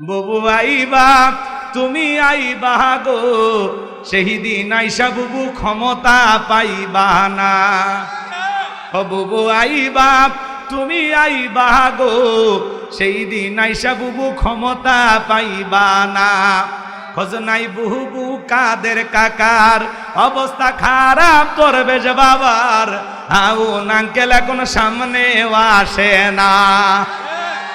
বুবু আইবা, তুমি আইবা গো সেই দিন আইসা বুবু ক্ষমতা পাইবা না। বুবু আইবা, তুমি আইবা গো সেই দিন আইসা বুবু ক্ষমতা পাইবা না। খোঁজ নাই বুবু কাদের কাকার, অবস্থা খারাপ করবে যে বাবার। আউ নাঙ্কেল এখন সামনে আসে না।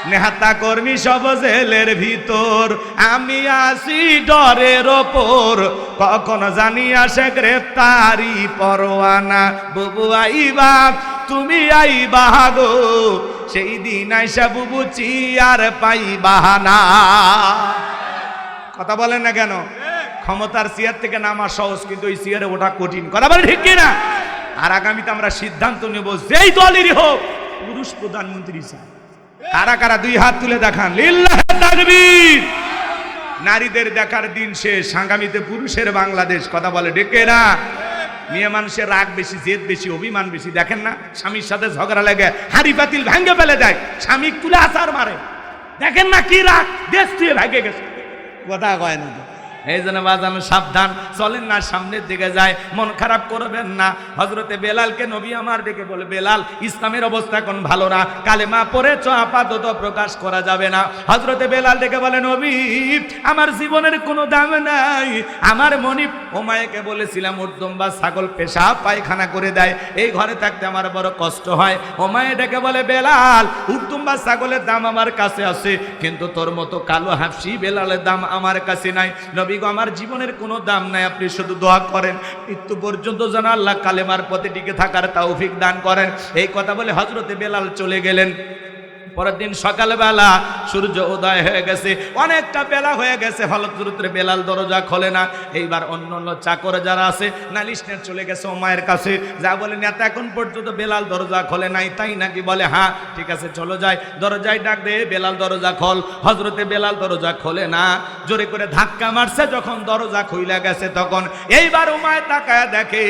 নেহাতা কর্মী সব জেলের ভিতর। আমি আসি ডরের ওপর। কখন জানি আসে গ্রেপ্তারি পরোয়ানা। বুবু আইবা, তুমি আইবা গো। সেই দিন আইসা বুবু চিয়ার পাইবা না। কথা বলেন না কেন? ক্ষমতার চেয়ার থেকে নামা সহজ, কিন্তু ওই চেয়ারে ওঠা কঠিন। কথা বলে ঠিক কিনা? আর আগামীতে আমরা সিদ্ধান্ত নেব, যেই দলেরই হোক, পুরুষ প্রধানমন্ত্রী চাই কারা কারা দুই হাত তুলে দেখান? নারীদের দেখার দিন শেষ। আগামীতে পুরুষের বাংলাদেশ। কথা বলে ডেকে না। মেয়ে মানুষের রাগ বেশি, জেদ বেশি, অভিমান বেশি। দেখেন না, স্বামীর সাথে ঝগড়া লেগে হাড়ি পাতিল ভেঙে ফেলে দেয়। স্বামী তুলে আসার মারে। দেখেন না কি রাগ, দেশ তুই ভেঙে গেছে। কথা কয় না। এই জন্য বাজানো সাবধান, চলেন না, সামনের দিকে যায়। মন খারাপ করবেন না। হজরতে বেলালকে নবী আমার দিকে বলে, বেলাল, ইসলামের অবস্থা এখন ভালো না। কালেমা চ আপাতত প্রকাশ করা যাবে না। হজরতে বেলাল ডেকে বলে, নবী, আমার জীবনের কোনো দাম নাই। আমার মনি ওমায়েকে বলেছিলাম উর্দম বা ছাগল পেশা পায়খানা করে দেয়। এই ঘরে থাকতে আমার বড় কষ্ট হয়। ওমায়ে ডেকে বলে, বেলাল উর্দম বা ছাগলের দাম আমার কাছে আছে, কিন্তু তোর মতো কালো হাফসি বেলালের দাম আমার কাছে নাই। নবী গো, আমার জীবনের কোনো দাম নাই, আপনি শুধু দোয়া করেন। মৃত্যু পর্যন্ত যেন আল্লাহ কালেমার পথে টিকে থাকার তৌফিক দান করেন। এই কথা বলে হজরতে বেলাল চলে গেলেন। পরের দিন সকালবেলা সূর্য উদয় হয়ে গেছে, অনেকটা বেলা হয়ে গেছে ফলশ্রুত্রে বেলাল দরজা খোলে না। এইবার অন্য অন্য চাকর যারা আছে, নালিশ নিয়ে চলে গেছে ও মায়ের কাছে। যা বলে এত এখন পর্যন্ত বেলাল দরজা খোলে নাই। তাই নাকি বলে হ্যাঁ ঠিক আছে, চলো যাই। দরজায় ডাক দে বেলাল দরজা খোল। হজরতে বেলাল দরজা খোলে না। জোরে করে ধাক্কা মারছে, যখন দরজা খুইলা গেছে তখন। এইবার উমায় তাকায় দেখে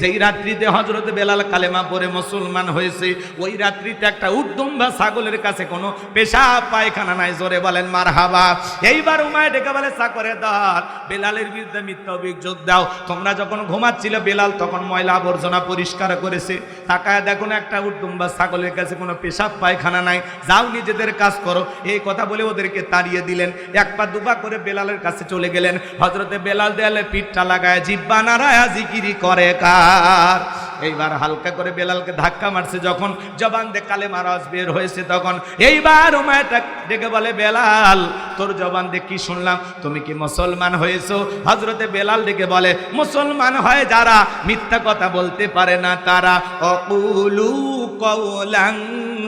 সেই রাত্রিতে হজরতে বেলাল কালেমা পরে মুসলমান হয়েছে, ওই রাত্রিতে একটা উদ্যম বা ছাগলের কাছে কোনো পেশা, পায়খানা নাই। জোরে বলেন মার হাবা এইবার উমায় ডেকে বলে চাকরে দল বেলালের বিরুদ্ধে মিথ্যা অভিযোগ দাও। তোমরা যখন ঘুমাচ্ছিলে, বেলাল তখন ময়লা আবর্জনা পরিষ্কার করেছে। তাকায় দেখো না একটা উদ্যম বা ছাগলের কাছে কোনো পেশাব পায়খানা নাই। যাও, নিজেদের কাজ করো। এই কথা বলে ওদেরকে তাড়িয়ে দিলেন। এক পা দুপা করে বেলালের কাছে চলে গেলেন। হজরতে বেলাল দেয়ালে পিঠটা লাগায়, জিব্বা নারায় জিকিরি করে কার? এইবার হালকা করে বেলালকে ধাক্কা মারছে। যখন জবান দে কালে মারাজ বের হয়েছে, তখন এইবার উমায়টা ডেকে বলে, বেলাল, তোর জবান দে কি শুনলাম? তুমি কি মুসলমান হয়েছো? হজরতে বেলাল ডেকে বলে, মুসলমান হয় যারা, মিথ্যা কথা বলতে পারে না তারা। অকুলু কৌলাং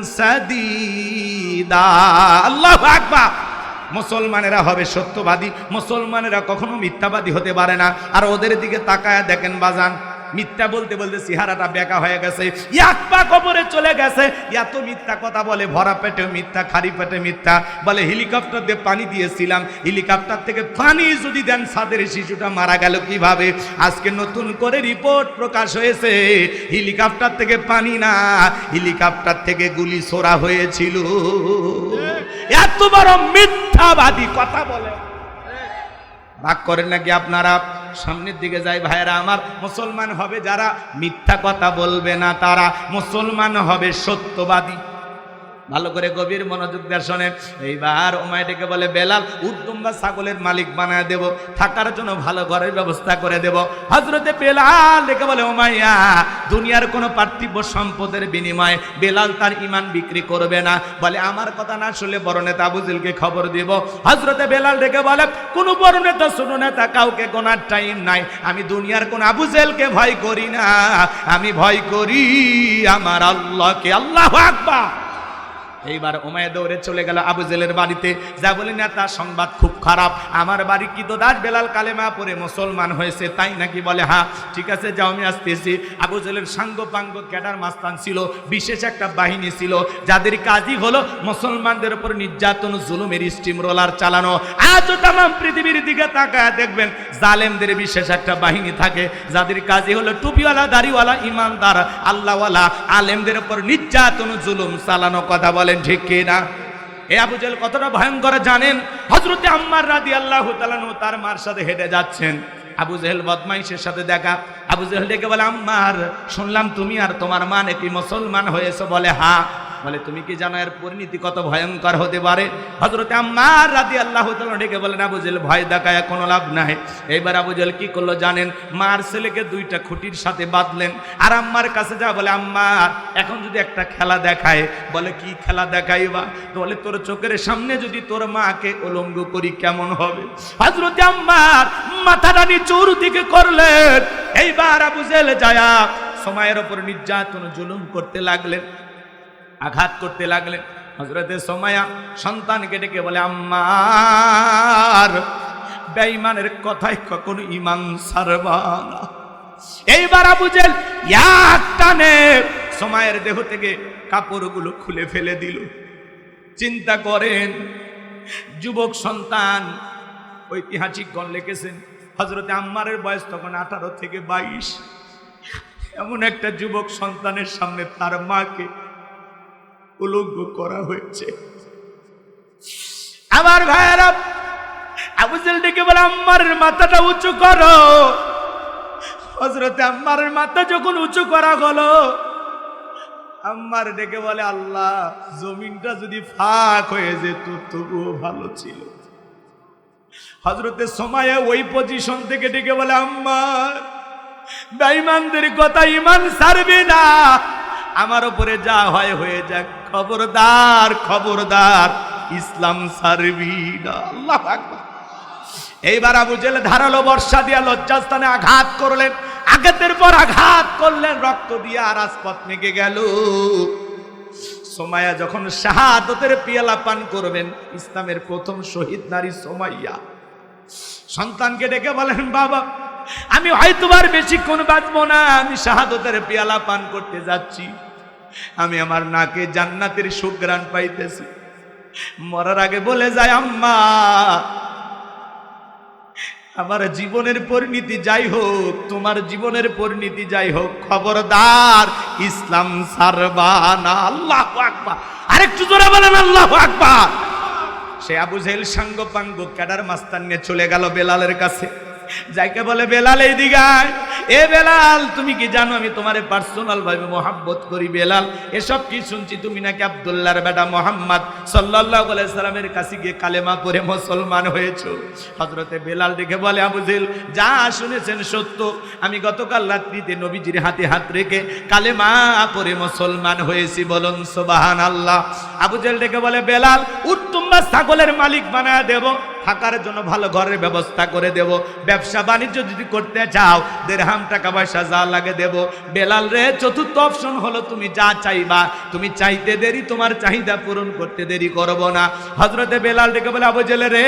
সাদিদা। আল্লাহ আকবার! মুসলমানেরা হবে সত্যবাদী, মুসলমানেরা কখনো মিথ্যাবাদী হতে পারে না। আর ওদের দিকে তাকায় দেখেন বাজান মিথ্যা বলতে বলতে চেহারাটা বেকা হয়ে গেছে। এক পা কবরে চলে গেছে। এত মিথ্যা কথা বলে, ভরা পেটে মিথ্যা খালি পেটে মিথ্যা। বলে, হেলিকপ্টার দিয়ে পানি দিয়েছিলাম। হেলিকপ্টার থেকে পানি যদি দেন সাদের শিশুটা মারা গেল কীভাবে? আজকে নতুন করে রিপোর্ট প্রকাশ হয়েছে। হেলিকপ্টার থেকে পানি না, হেলিকপ্টার থেকে গুলি ছোড়া হয়েছিল। এত বড় মিথ্যাবাদী কথা বলে। ভাগ করেন নাকি আপনারা? সামনের দিকে যাই ভাইরা আমার মুসলমান হবে যারা মিথ্যা কথা বলবে না, তারা মুসলমান হবে সত্যবাদী। ভালো করে গভীর মনোযোগ দিয়ে শোনেন। এইবার ওমায় ডেকে বলে, বেলাল উদ্যম বা ছাগলের মালিক বানায় দেব, থাকার জন্য ভালো ঘরের ব্যবস্থা করে দেব। হজরতে বেলাল ডেকে বলে ওমাইয়া দুনিয়ার কোনো পার্থিব সম্পদের বিনিময়ে বেলাল তার ইমান বিক্রি করবে না। বলে, আমার কথা না শুনলে বড় নেতা আবুজিলকে খবর দিব। হজরতে বেলাল ডেকে বলে, কোনো বড় নেতা, ছোট নেতা কাউকে গোনার টাইম নাই। আমি দুনিয়ার কোন আবুজেলকে ভয় করি না। আমি ভয় করি আমার আল্লাহকে। আল্লাহ আকবার। এইবার ওমায় দৌড়ে চলে গেল আবু জেলের বাড়িতে। যা বলে নেতা সংবাদ খুব খারাপ। আমার বাড়ি কি তো দাস বেলাল কালেমা পরে মুসলমান হয়েছে, তাই নাকি বলে হ্যাঁ ঠিক আছে, যাও, আমি আসতেছি। আবু সাঙ্গ পাঙ্গ ক্যাডার মাস্তান ছিল, বিশেষ একটা বাহিনী ছিল, যাদের কাজই হলো মুসলমানদের উপর নির্যাতন, জুলুমের স্টিম রোলার চালানো। আজও তাম পৃথিবীর দিকে তাকায় দেখবেন, জালেমদের বিশেষ একটা বাহিনী থাকে, যাদের কাজই হলো টুপিওয়ালা, দাড়িওয়ালা, ইমানদার, আল্লাহওয়ালা, আলেমদের উপর নির্যাতন, জুলুম চালানো। কথা বলেন ঠিক কি না এ আবু জেল কতটা ভয়ঙ্কর জানেন? হজরতে আম্মার রাদি আল্লাহ তার মার সাথে হেঁটে যাচ্ছেন। আবু জেহেল বদমাইশের সাথে দেখা। আবু জেহেল ডেকে বলে, আম্মার, শুনলাম তুমি আর তোমার মা নাকি মুসলমান হয়েছে। বলে হা বলে তুমি কি জানো এর পরিণতি কত ভয়ঙ্কর হতে পারে? হজরতে আম্মার রাদি আল্লাহ ডেকে বলেন, আবু জেল, ভয় দেখায়, কোনো লাভ নাই। এইবার আবু জেল কি করল জানেন? মার ছেলেকে দুইটা খুঁটির সাথে বাঁধলেন। আর আম্মার কাছে যা বলে আম্মার এখন যদি একটা খেলা দেখায়। বলে, কি খেলা দেখাইবা? তো বলে, তোর চোখের সামনে যদি তোর মাকে উলঙ্গ করি, কেমন হবে? হজরতে আম্মার মাথাটা নিচুর দিকে করলেন। এইবার আবু জেল যায়া সময়ের ওপর নির্যাতন, জুলুম করতে লাগলেন। আঘাত করতে লাগলেন। হজরতের সময়া সন্তানকে ডেকে বলে, আম্মার, বেঈমানের কথায় কখনো ইমান সারবানা এইবার আবু জেল টানে সময়ের দেহ থেকে কাপড়গুলো খুলে ফেলে দিল। চিন্তা করেন, যুবক সন্তান ঐতিহাসিকগণ লিখেছেন হজরতে আম্মারের বয়স তখন আঠারো থেকে বাইশ। এমন একটা যুবক সন্তানের সামনে তার মাকে উলঙ্গ করা হয়েছে। আমার ভাইয়েরা ডেকে বলে আম্মারের মাথাটা উঁচু করো। হজরতে আম্মারের মাথা যখন উঁচু করা হলো, আম্মার ডেকে বলে, আল্লাহ, জমিনটা যদি ফাঁক হয়ে যেত, তবুও ভালো ছিল। হজরতের সময়ে ওই পজিশন থেকে ডেকে বলে আম্মার বেঈমানদের কথা ইমান সারবে না। আমার উপরে যা হয়, হয়ে যাক। খবরদার খবরদার। ইসলাম সারবি এইবার আবু জেলে ধারালো বর্ষা দিয়া লজ্জাস্থানে আঘাত করলেন। আঘাতের পর আঘাত করলেন, রক্ত দিয়ে আর মেঘে গেল। সোমাইয়া যখন শাহাদতের পিয়ালা পান করবেন, ইসলামের প্রথম শহীদ নারী সোমাইয়া। সন্তানকে ডেকে বলেন, বাবা আমি হয়তোবার বেশিক্ষণ বাঁচবো না, আমি শাহাদতের পেয়ালা পান করতে যাচ্ছি। আমি আমার নাকে জান্নাতের সুগ্রাণ পাইতেছি। মরার আগে বলে যায়, আম্মা, আমার জীবনের পরিণতি যাই হোক, তোমার জীবনের পরিণতি যাই হোক, খবরদার, ইসলাম সারবানা আল্লাহ আকবার। আরেকটু জোরে বলেন, আল্লাহ আকবার। সে আবু জেল সাঙ্গ পাঙ্গ ক্যাডার মাস্তান নিয়ে চলে গেল বেলালের কাছে। যাইকে বলে বেলাল এই দিগায় এ বেলাল, তুমি কি জানো আমি তোমারে পার্সোনাল ভাবে মোহাব্বত করি বেলাল? এসব কি শুনছি? তুমি নাকি আব্দুল্লাহর বেটা মোহাম্মদ সাল্লাল্লাহু আলাইহি সাল্লামের কাছে গিয়ে কালেমা পড়ে মুসলমান হয়েছো? হযরতে বেলাল দেখে বলে, আবু জেল, যা শুনেছেন সত্য। আমি গতকাল রাত্রিতে নবীজির হাতে হাত রেখে কালেমা পড়ে মুসলমান হয়েছি বলুন সুবহানাল্লাহ। আবু জেল ডেকে বলে, বেলাল উত্তম ছাগলের মালিক বানায় দেব। থাকার জন্য ভালো ঘরের ব্যবস্থা করে দেব। ব্যবসা বাণিজ্য যদি করতে চাও, দেড়হাম টাকা পয়সা যা লাগে দেব। বেলাল রে, চতুর্থ অপশন হলো তুমি যা চাইবা। তুমি চাইতে দেরি, তোমার চাহিদা পূরণ করতে দেরি করব না। হজরতে বেলাল ডেকে বলে, আবু জেলে রে,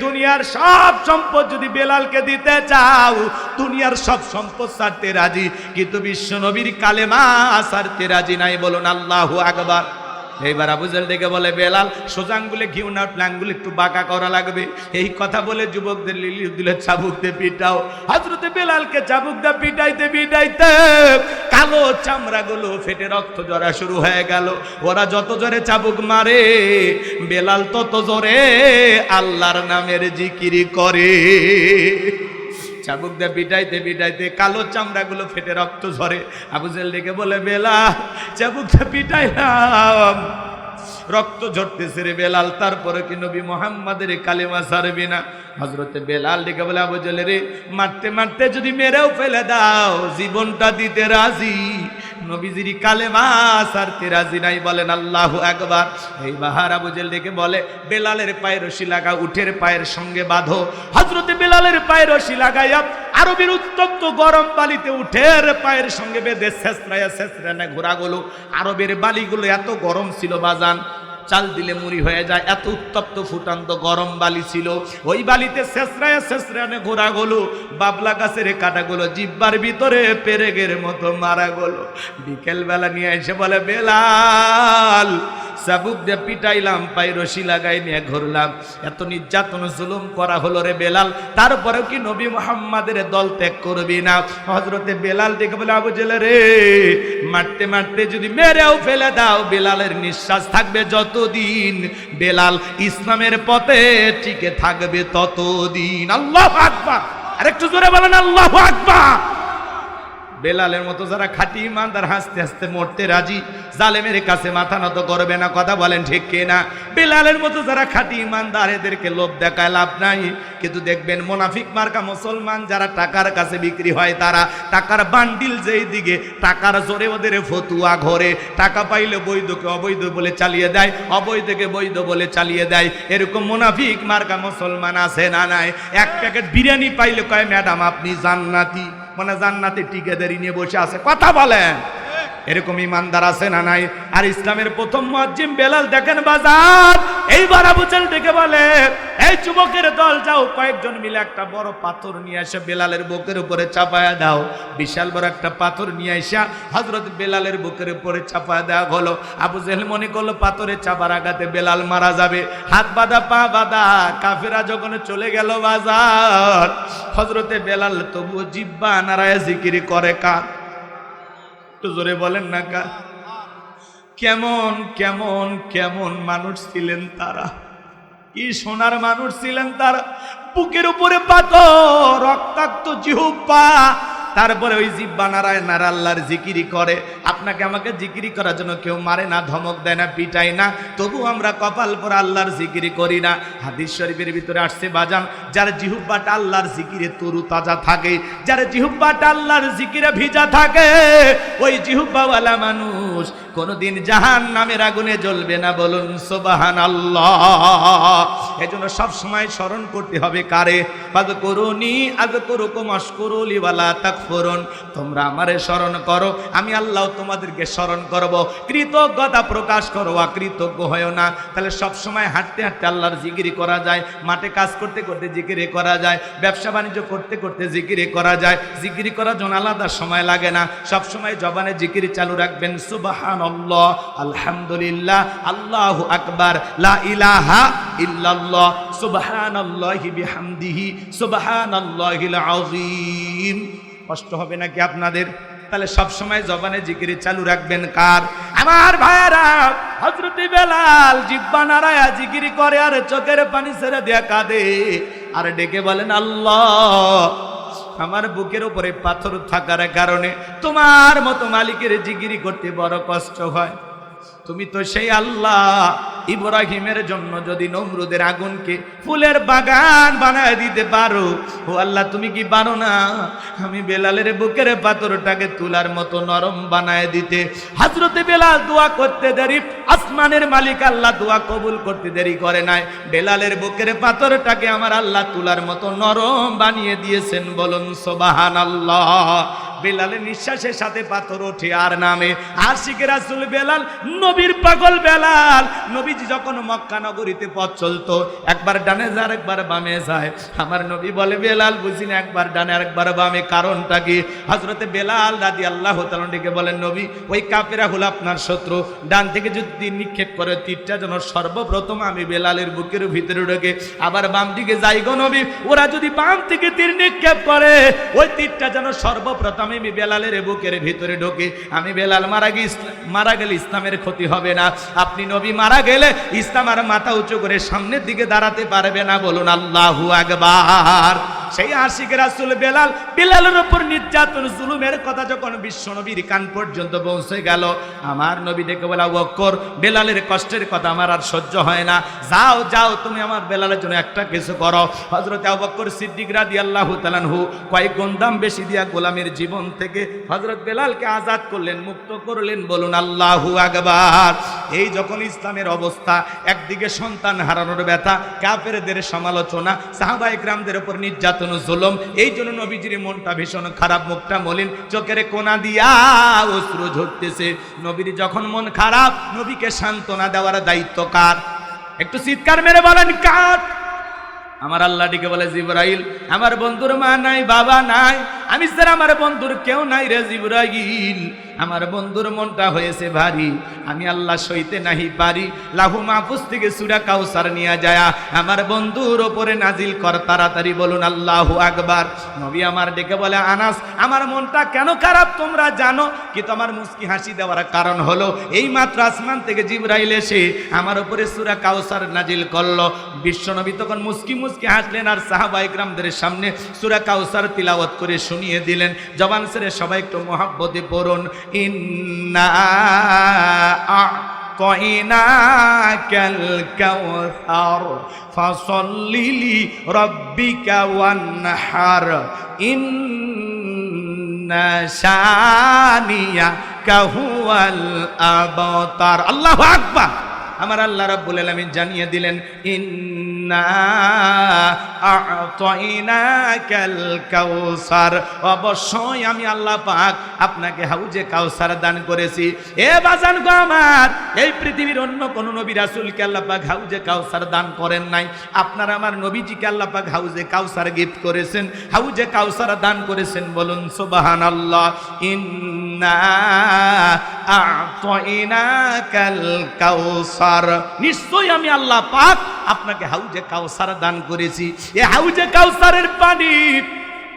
দুনিয়ার সব সম্পদ যদি বেলালকে দিতে চাও, দুনিয়ার সব সম্পদ ছাড়তে রাজি। কিন্তু বিশ্ব নবীর কালেমা ছাড়তে রাজি নাই। বলুন, আল্লাহু আকবার। এইবার আবুজেল ডেকে বলে, বেলাল সোজাঙ্গুলে ঘিউ না প্ল্যাঙ্গুলো একটু বাঁকা করা লাগবে। এই কথা বলে যুবকদের লিলি দিলে চাবুক দিয়ে পিটাও। হাজরতে বেলালকে চাবুক দিয়ে পিটাইতে পিটাইতে কালো চামড়াগুলো ফেটে রক্ত জরা শুরু হয়ে গেল। ওরা যত জোরে চাবুক মারে, বেলাল তত জোরে আল্লাহর নামের জিকিরি করে। চাবুক দিয়ে পিটাইতে পিটাইতে কালো চামড়াগুলো ফেটে রক্ত ঝরে। আবু জেল ডেকে বলে, বেলা, চাবুক দিয়ে পিটাইলাম রক্ত ঝরতেছে রে বেলাল, তারপরে কি নবী মোহাম্মদের কালেমা সারবি না? হজরতে বেলাল ডেকে বলে আবুজেল রে, মারতে মারতে যদি মেরেও ফেলে দাও, জীবনটা দিতে রাজি। নবীজির কালেমা সারতে রাজি নাই বলেন আল্লাহ একবার এই বাহার আবুজেল ডেকে বলে, বেলালের পায়ের রশি লাগা, উঠের পায়ের সঙ্গে বাঁধো। হজরতে বেলালের পায়ের রশি লাগাইয়া আরবের উত্তপ্ত গরম বালিতে উঠের পায়ের সঙ্গে বেঁধে শেষরায়া ঘোরা ঘোরাগুলো। আরবের বালিগুলো এত গরম ছিল বাজান। চাল দিলে মুড়ি হয়ে যায়। এত উত্তপ্ত ফুটান্ত গরম বালি ছিল। ওই বালিতে শেষরায় শেষরানে ঘোরা গলো। বাবলা গাছের কাটাগুলো জিব্বার ভিতরে পেরেগের মতো মারা গলো। বিকেল বেলা নিয়ে এসে বলে, বেলাল চাবুক দিয়ে পিটাইলাম পাই রশি লাগাই নিয়ে ঘুরলাম। এত নির্যাতন, জুলুম করা হলো রে বেলাল। তারপরেও কি নবী মোহাম্মদের দল ত্যাগ করবি না? হজরতে বেলাল দেখে বলে, আবু জেলে রে, মারতে মারতে যদি মেরেও ফেলে দাও, বেলালের নিঃশ্বাস থাকবে যতদিন। বেলাল ইসলামের পথে টিকে থাকবে ততদিন। আল্লাহ আকবার। আরেকটু জোরে বলেন, আল্লাহ আকবার। বেলালের মতো যারা খাঁটি ইমানদার, হাসতে হাসতে মরতে রাজি, জালেমের কাছে মাথা নত করবে না, কথা বলেন ঠিক কে না বেলালের মতো যারা খাঁটি ইমানদার, এদেরকে লোভ দেখায় লাভ নাই। কিন্তু দেখবেন মোনাফিক মার্কা মুসলমান, যারা টাকার কাছে বিক্রি হয়, তারা টাকার বান্ডিল যেই দিকে, টাকার জোরে ওদের ফতুয়া ঘরে। টাকা পাইলে বৈধকে অবৈধ বলে চালিয়ে দেয়, অবৈধকে বৈধ বলে চালিয়ে দেয়। এরকম মোনাফিক মার্কা মুসলমান আছে না নাই? এক প্যাকেট বিরিয়ানি পাইলে কয়, ম্যাডাম, আপনি জান্নাতি। মানে জান্নাতে টিকাদারি দেরি নিয়ে বসে আছে। কথা বলেন। এরকম ইমানদার আছে না নাই? আর ইসলামের প্রথম মজ্জিম বেলাল দেখেন বাজার। এইবার আবু চাল ডেকে বলে, এই যুবকের দল যাও, কয়েকজন মিলে একটা বড় পাথর নিয়ে এসে বেলালের বুকের উপরে চাপায়া দাও। বিশাল বড় একটা পাথর নিয়ে এসে হজরত বেলালের বুকের উপরে চাপায়া দেওয়া হলো। আবু জেহেল মনে করল, পাথরে চাপার আঘাতে বেলাল মারা যাবে। হাত বাঁধা, পা বাঁধা, কাফেরা যখন চলে গেল বাজার হজরতে বেলাল তবুও জিব্বা নারায় জিকিরি করে কার? একটু জোরে বলেন না কা। কেমন কেমন কেমন মানুষ ছিলেন তারা? কি সোনার মানুষ ছিলেন তারা? বুকের উপরে পাথর, রক্তাক্ত জিহুব্বা তারপরে ওই জিব্বা নারায় নারা আল্লাহর জিকিরি করে। আপনাকে আমাকে জিকিরি করার জন্য কেউ মারে না, ধমক দেয় না, পিটায় না। তবু আমরা কপাল পর আল্লাহর জিকিরি করি না। হাদিস শরীফের ভিতরে আসছে, বাজান, যার জিহুব্বাটা আল্লাহর জিকিরে তরু তাজা থাকে, যার জিহুব্বাটা আল্লাহর জিকিরে ভিজা থাকে, ওই জিহুব্বাওয়ালা মানুষ কোনোদিন জাহান নামের আগুনে জ্বলবে না, বলুন সোবাহান আল্লাহ এজন্য সব সময় স্মরণ করতে হবে কারে? আজ করুনি আজ করুকুম অস্করুলি ওয়ালা তাকফুরুন। তোমরা আমারে স্মরণ করো, আমি আল্লাহ তোমাদেরকে স্মরণ করব। কৃতজ্ঞতা প্রকাশ করো, অকৃতজ্ঞ হয় না। তাহলে সব সময় হাঁটতে হাঁটতে আল্লাহর জিকিরি করা যায়, মাঠে কাজ করতে করতে জিকিরি করা যায়, ব্যবসা বাণিজ্য করতে করতে জিকিরি করা যায়। জিকিরি করার জন্য আলাদা সময় লাগে না। সব সময় জবানে জিকিরি চালু রাখবেন সুবাহান আলহামদুলিল্লাহ, আল্লাহ আকবার, লা ইলাহা ইল্লাল্লাহ, সুবহানাল্লাহি বিহামদিহি, সুবহানাল্লাহিল আযীম। কষ্ট হবে নাকি আপনাদের? তাহলে সব সময় জবানে জিকিরি চালু রাখবেন কার? আমার ভাইরা হজরতি বেলাল জিব্বা নারায়া জিকিরি করে আর চোখের পানি ছেড়ে দেয়া কাঁদে। আর ডেকে বলেন, আল্লাহ আমার বুকের উপরে পাথর থাকার কারণে তোমার মতো মালিকের জিগিরি করতে বড় কষ্ট হয়। তুমি তো সেই আল্লাহ ইব্রাহিমের জন্য যদি নমরুদের আগুনকে ফুলের বাগান বানায় দিতে পারো, ও আল্লাহ, তুমি কি পারো না? আমি বেলালের বুকের পাথরটাকে তুলার মতো নরম বানায় দিতে। হাজরতে বেলাল দোয়া করতে দেরি, আসমানের মালিক আল্লাহ দোয়া কবুল করতে দেরি করে নাই। বেলালের বুকের পাথরটাকে আমার আল্লাহ তুলার মতো নরম বানিয়ে দিয়েছেন, বলুন সোবাহান আল্লাহ বেলালের নিঃশ্বাসের সাথে পাথর ওঠে আর নামে। আশিকের রাসুল বেলাল, নবীর পাগল বেলাল। নবীজি যখন মক্কা নগরীতে পথ চলতো, একবার ডানে যায় একবার বামে যায়। আমার নবী বলে, বেলাল, বুঝি না, একবার ডানে, আরেকবার বামে, কারণটা কি? হজরতে বেলাল রাজি আল্লাহ তালকে বলেন, নবী, ওই কাপেরা হলো আপনার শত্রু। ডান থেকে যদি নিক্ষেপ করে, তীরটা যেন সর্বপ্রথম আমি বেলালের বুকের ভিতরে ঢোকে। আবার বাম দিকে যাই গো নবী, ওরা যদি বাম থেকে তীর নিক্ষেপ করে, ওই তীরটা যেন সর্বপ্রথম আমি বেলালের বুকের ভিতরে ঢোকে, আমি বেলাল মারা গিয়ে মারা গেলে ইসলামের ক্ষতি হবে না। আপনি নবী মারা গেলে ইসলাম আর মাথা উঁচু করে সামনের দিকে দাঁড়াতে পারবে না। বলুন আল্লাহু আকবার। সেই আশিক রাসুল বেলাল, বেলালের উপর নির্যাতন, জুলুমের কথা যখন বিশ্ব নবীর কান পর্যন্ত পৌঁছে গেল, আমার নবী ডেকে বলা ওকর বেলালের কষ্টের কথা আমার আর সহ্য হয় না। যাও যাও, তুমি আমার বেলালের জন্য একটা কিছু করো। হজরত আবক্কর সিদ্দিক রাদি আল্লাহ তালানহু কয়েক গন্দাম বেশি দিয়া গোলামের জীবন থেকে হজরত বেলালকে আজাদ করলেন, মুক্ত করলেন, বলুন, আল্লাহু আকবার। এই যখন ইসলামের অবস্থা, একদিকে সন্তান হারানোর ব্যথা, কাফেরদের সমালোচনা, সাহাবা গ্রামদের ওপর নির্যাতন জুলম, এই জন্য নবীজির মনটা ভীষণ খারাপ, মুখটা মলিন, চোখের কোনা দিয়া অশ্রু ঝরতেছে। নবীর যখন মন খারাপ, নবীকে সান্ত্বনা দেওয়ার দায়িত্ব কার? একটু চিৎকার মেরে বলেন, কার? আমার আল্লাহটিকে বলে, জিব্রাইল, আমার বন্ধুর মা নাই, বাবা নাই। আমি স্যার, আমার বন্ধুর কেউ নাই রে জিব্রাইল। আমার বন্ধুর মনটা হয়েছে ভারী। আমি আল্লাহ সইতে নাহি পারি। লাহু মাহফুজ থেকে সুরা কাউসার নিয়ে যায়। আমার বন্ধুর ওপরে নাজিল কর, তাড়াতাড়ি বলুন, আল্লাহু আকবার। নবী আমার ডেকে বলে, আনাস, আমার মনটা কেন খারাপ তোমরা জানো? কিন্তু আমার মুস্কি হাসি দেওয়ার কারণ হলো, এই মাত্র আসমান থেকে জিব্রাইল এসে আমার উপরে সুরা কাউসার নাজিল করল। বিশ্বনবী তখন মুস্কি মুস্কি হাসলেন আর সাহাবা ইকরামদের সামনে সুরা কাউসার তিলাওয়াত করে শুনিয়ে দিলেন জবান সেরে সবাই একটু মহাব্বতে পড়ুন ইন্না أعطيناك الكوثر فصل لربك وانحر إن شانيك هو الأبتر الله أكبر আমার আল্লাহ রাব্বুল আলামিন জানিয়ে দিলেন ইন্না আ'তাইনাকাল কাউসার অবশ্যই আমি আল্লাহ পাক আপনাকে হাউজে কাউসার দান করেছি। এ বাজান গো আমার, এই পৃথিবীর অন্য কোন নবী রাসূলকে আল্লাহ পাক হাউজে কাউসার দান করেন নাই। আপনার আমার নবীজিকে আল্লাহ পাক হাউজে কাউসার গিফট করেছেন। হাউজে কাউসার দান করেছেন বলুন সুবহানাল্লাহ। ইন্না আ'তাইনাকাল কাউসার। নিশ্চয়ই আমি আল্লাহ পাক আপনাকে হাউজে কাউসার দান করেছি। এ হাউজে কাউসারের পানি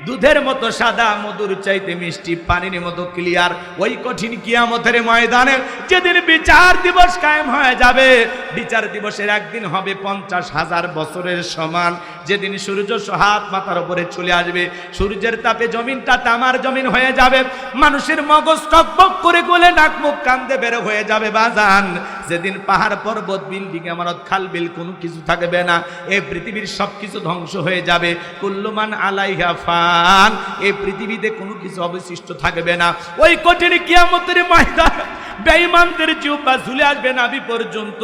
দুধের মতো সাদা, মধুর চাইতে মিষ্টি, পানির মতো ক্লিয়ার ওই কঠিন কিয়ামতের ময়দানে যেদিন বিচার দিবস কায়েম হয়ে যাবে, বিচার দিবসের একদিন হবে পঞ্চাশ হাজার বছরের সমান। যেদিন সূর্য হাত মাথার উপরে চলে আসবে, সূর্যের তাপে জমিনটা তামার জমিন হয়ে যাবে, মানুষের মগজ টকবক করে গোলে নাক মুখ কান্দে বের হয়ে যাবে বাজান। যেদিন পাহাড় পর্বত, বিল্ডিং, আমানত, খাল, বিল কোনো কিছু থাকবে না এই পৃথিবীর সব কিছু ধ্বংস হয়ে যাবে। কুল্লুমান আলাইহা ফান এই পৃথিবীতে কোনো কিছু অবশিষ্ট থাকবে না। ওই কঠিন কিয়ামতের ময়দান বেঈমানদের জিহ্বা ঝুলে আসবে নাভি পর্যন্ত।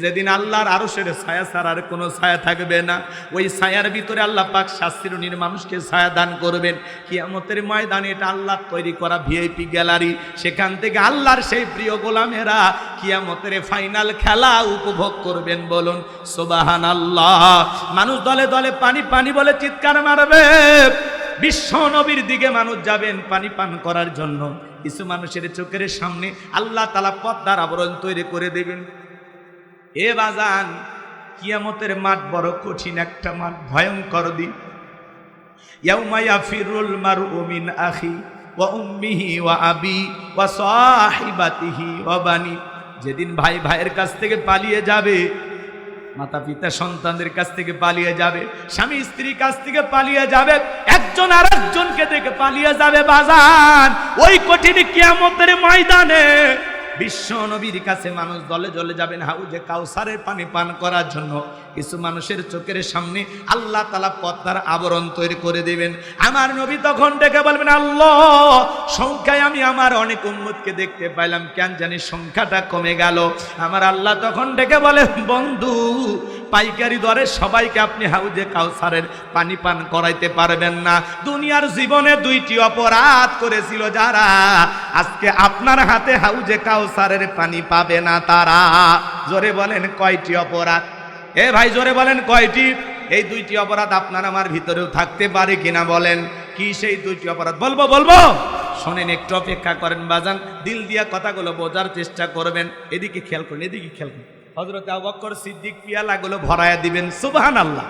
যেদিন আল্লাহর আরশের ছায়া ছাড়ার কোনো ছায়া থাকবে না, ওই ছায়ার ভিতরে আল্লাহ পাক শাস্ত্রীর মানুষকে ছায়া দান করবেন। কিয়ামতের ময়দানে এটা আল্লাহ তৈরি করা ভিআইপি গ্যালারি। সেখান থেকে আল্লাহর সেই প্রিয় গোলামেরা কিয়ামতের ফাইনাল খেলা উপভোগ করবেন বলুন সোবাহান আল্লাহ মানুষ দলে দলে পানি পানি বলে চিৎকার মারবে। বিশ্ব নবীর দিকে মানুষ যাবেন পানি পান করার জন্য। কিছু মানুষের চোখের সামনে আল্লাহ তালা পদ্মার আবরণ তৈরি করে দেবেন। এ বাজান, কিয়ামতের মাঠ বড় কঠিন একটা মাঠ, ভয়ঙ্কর দিন। ইয়াউমায়া ফিরুল মারু মিন আখি ওয়া উম্মিহি ওয়া আবি ওয়া সাহিবাতিহি ওয়া বানি। যেদিন ভাই ভাইয়ের কাছ থেকে পালিয়ে যাবে, মাতা পিতা সন্তানদের কাছ থেকে পালিয়ে যাবে, স্বামী স্ত্রীর কাছ থেকে পালিয়ে যাবে, একজন আর একজনকে দেখে পালিয়ে যাবে বাজান। ওই কঠিন কিয়ামতের ময়দানে বিশ্ব নবীর কাছে মানুষ দলে জলে যাবেন হাউজে কাউসারের পানি পান করার জন্য। কিছু মানুষের চোখের সামনে আল্লাহ তালা পদ্মার আবরণ তৈরি করে দেবেন। আমার নবী তখন ডেকে বলবেন, আল্লাহ, সংখ্যায় আমি আমার অনেক উন্মতকে দেখতে পাইলাম, কেন জানি সংখ্যাটা কমে গেল। আমার আল্লাহ তখন ডেকে বলে, বন্ধু, পাইকারি দরে সবাইকে আপনি হাউজে কাউসারের পানি পান করাইতে পারবেন না। দুনিয়ার জীবনে দুইটি অপরাধ করেছিল যারা, আজকে আপনার হাতে হাউজে কাউসারের পানি পাবে না তারা। জোরে বলেন, কয়টি অপরাধ? এ ভাই, জোরে বলেন কয়টি? এই দুইটি অপরাধ আপনার আমার ভিতরেও থাকতে পারে কিনা বলেন। কি সেই দুইটি অপরাধ? বলব বলব? শোনেন, একটু অপেক্ষা করেন বাজান। দিল দিয়া কথাগুলো বোঝার চেষ্টা করবেন। এদিকে খেয়াল করুন, এদিকে খেয়াল করুন। হজরত আবক্কর সিদ্দিক পিয়ালাগুলো ভরায়া দিবেন সুবহান আল্লাহ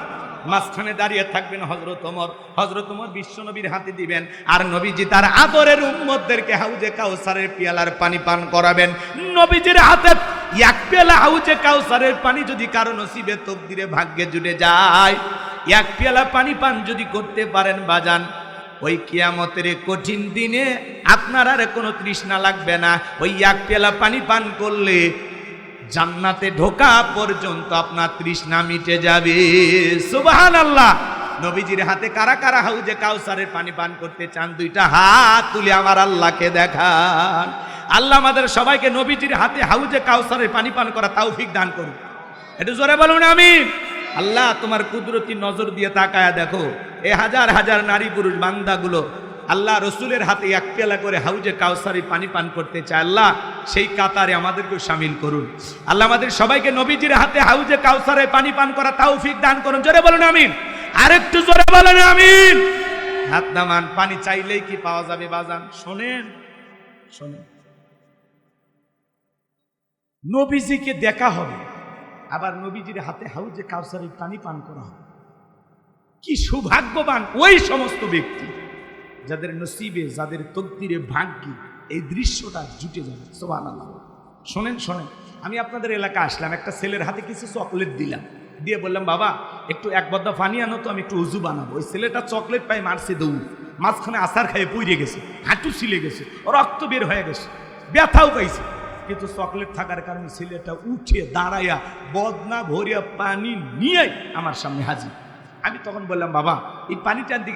মাঝখানে দাঁড়িয়ে থাকবেন হজরত ওমর। হজরত ওমর বিশ্ব নবীর হাতে দিবেন। আর নবীজি তার আদরের উম্মতদেরকে হাউজে কাউসারের পিয়ালার পানি পান করাবেন। নবীজির হাতে এক পেয়ালা হাউজে কাউসারের পানি যদি কারও নসিবে, তকদিরে ভাগ্যে জুড়ে যায়। এক পেয়ালা পানি পান যদি করতে পারেন বাজান, ওই কিয়ামতের কঠিন দিনে আপনার আর কোনো তৃষ্ণা লাগবে না। ওই এক পেলা পানি পান করলে জান্নাতে ঢোকা পর্যন্ত আপনার তৃষ্ণা মিটে যাবে। সুবাহান আল্লাহ নবীজির হাতে কারা কারা হাউজে কাউসারের পানি পান করতে চান, দুইটা হাত তুলে আমার আল্লাহকে দেখান। আল্লাহ আমাদের সবাইকে নবীজির হাতে হাউজে কাউসারের পানি পান করা তৌফিক দান করুন একটু জোরে বলুন আমি আল্লাহ তোমার কুদরতি নজর দিয়ে তাকায়া দেখো, এ হাজার হাজার নারী পুরুষ বান্দাগুলো আল্লাহ রসুলের হাতে এক পেলা করে হাউজে কাউসারি পানি পান করতে চায়। আল্লাহ সেই কাতারে আমাদেরকেও সামিল করুন। আল্লাহ আমাদের সবাইকে নবীজির হাতে হাউজে কাউসারে পানি পান করা তৌফিক দান করুন। জোরে বলুন, আমিন। আরেকটু জোরে বলেন, আমিন। হাত নামান, পানি চাইলেই কি পাওয়া যাবে, বাজান? শোনেন শোনেন। নবীজিকে দেখা হবে। আবার নবীজির হাতে হাউজে কাউসারের পানি পান করা হবে। কি সৌভাগ্যবান ওই সমস্ত ব্যক্তি, যাদের নসিবে, যাদের তকদিরে ভাগ্যে এই দৃশ্যটা জুটে যাবে। সোবান শোনেন শোনেন, আমি আপনাদের এলাকা আসলাম, একটা ছেলের হাতে কিছু চকলেট দিলাম। দিয়ে বললাম, বাবা, একটু এক বদ্দা পানি আনো তো, আমি একটু উজু বানাবো। ওই ছেলেটা চকলেট পাই মারছে দৌড়। মাঝখানে আসার খাইয়ে পুড়ে গেছে, হাঁটু ছিলে গেছে, রক্ত বের হয়ে গেছে, ব্যথাও পাইছে। কিন্তু চকলেট থাকার কারণে ছেলেটা উঠে দাঁড়াইয়া বদনা ভরিয়া পানি নিয়ে আমার সামনে হাজির। আমি তখন বললাম, বাবা, এই পানিটার দিকে